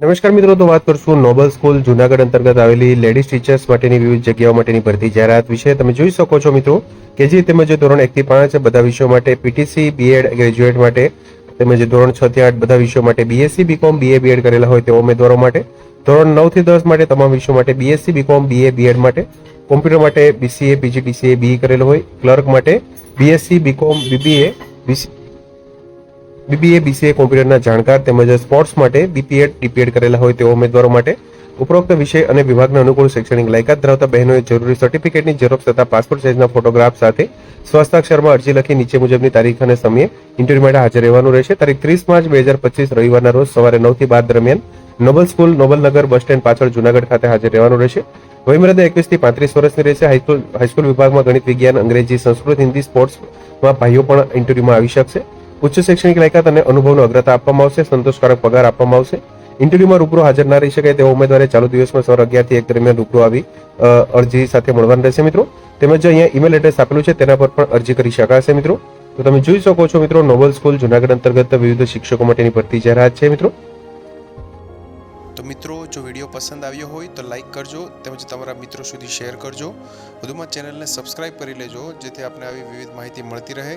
નમસ્કાર મિત્રો, તો વાત કરશું નોબલ સ્કૂલ જુનાગઢ અંતર્ગત આવેલી લેડીઝ ટીચર્સ માટેની વિવિધ જગ્યાઓ માટેની ભરતી જાહેરાત વિશે તમે જોઈ શકો છો મિત્રો કે જે તેમજ ધોરણ એકથી પાંચ બધા વિષયો માટે પીટીસી બીએડ ગ્રેજ્યુએટ માટે, તેમજ ધોરણ છ થી આઠ બધા વિષયો માટે બીએસસી બીકોમ બીએ બીએડ કરેલા હોય તેવા ઉમેદવારો માટે, ધોરણ નવથી દસ માટે તમામ વિષયો માટે બીએસસી બીકોમ બીએ બીએડ માટે, કોમ્પ્યુટર માટે બીસીએ પીજીડીસીએ બી કરેલો હોય, ક્લર્ક માટે BSc BCom BBA BBA, BCA કોમ્પ્યુટરના જાણકાર તેમજ સ્પોર્ટ્સ માટે બીપીએડ ડીપીએડ કરેલા હોય તેવા ઉમેદવારો માટે ઉપરોક્ત વિષય અને વિભાગના અનુકૂળ શૈક્ષણિક લાયકાત ધરાવતા બહેનોએ જરૂરી સર્ટિફિકેટની ઝેરોક્ષ તથા પાસપોર્ટ સાઇઝના ફોટોગ્રાફ સાથે સ્વસ્થાક્ષરમાં અરજી લખી નીચે મુજબની તારીખ અને સમયે ઇન્ટરવ્યુ માટે હાજર રહેવાનું રહેશે. તારીખ ત્રીસ માર્ચ બે હજાર પચીસ રવિવારના રોજ સવારે નવથી બાર દરમિયાન Noble school Noblenagar bus stand પાછળ જુનાગઢ ખાતે હાજર રહેવાનું રહેશે. વયમર્યાદા એકવીસથી પાંત્રીસ વર્ષની રહેશે. હાઈસ્કૂલ હાઈસ્કૂલ વિભાગમાં ગણિત વિજ્ઞાન, અંગ્રેજી, સંસ્કૃત, હિન્દી, સ્પોર્ટ્સમાં ભાઈઓ પણ ઇન્ટરવ્યુમાં આવી શકશે. ઉચ્ચ શૈક્ષણિક લાયકાત અને અનુભવનો અગ્રતા આપવામાં આવશે, સંતોષકારક પગાર આપવામાં આવશે. ઇન્ટરવ્યુમાં રૂબરૂ હાજર ના રહી શકે તેવા ઉમેદવારે ચાલુ દિવસમાં સવાર અગિયારથી એક દરમિયાન રૂબરૂ આવી અરજી સાથે મળવાનું રહેશે મિત્રો. તેમજ અહીંયા ઈમેલ એડ્રેસ આપેલું છે તેના પર પણ અરજી કરી શકાશે મિત્રો. તો તમે જોઈ શકો છો મિત્રો, નોબલ સ્કૂલ જુનાગઢ અંતર્ગત વિવિધ શિક્ષકો માટેની ભરતી જાહેરાત છે મિત્રો. તો મિત્રો, જો વીડિયો પસંદ આવ્યો હોય તો લાઈક કરજો, તેમજ તમારા મિત્રો સુધી શેર કરજો. વધુમાં ચેનલને સબસ્ક્રાઇબ કરી લેજો, જેથી આપને આવી વિવિધ માહિતી મળતી રહે.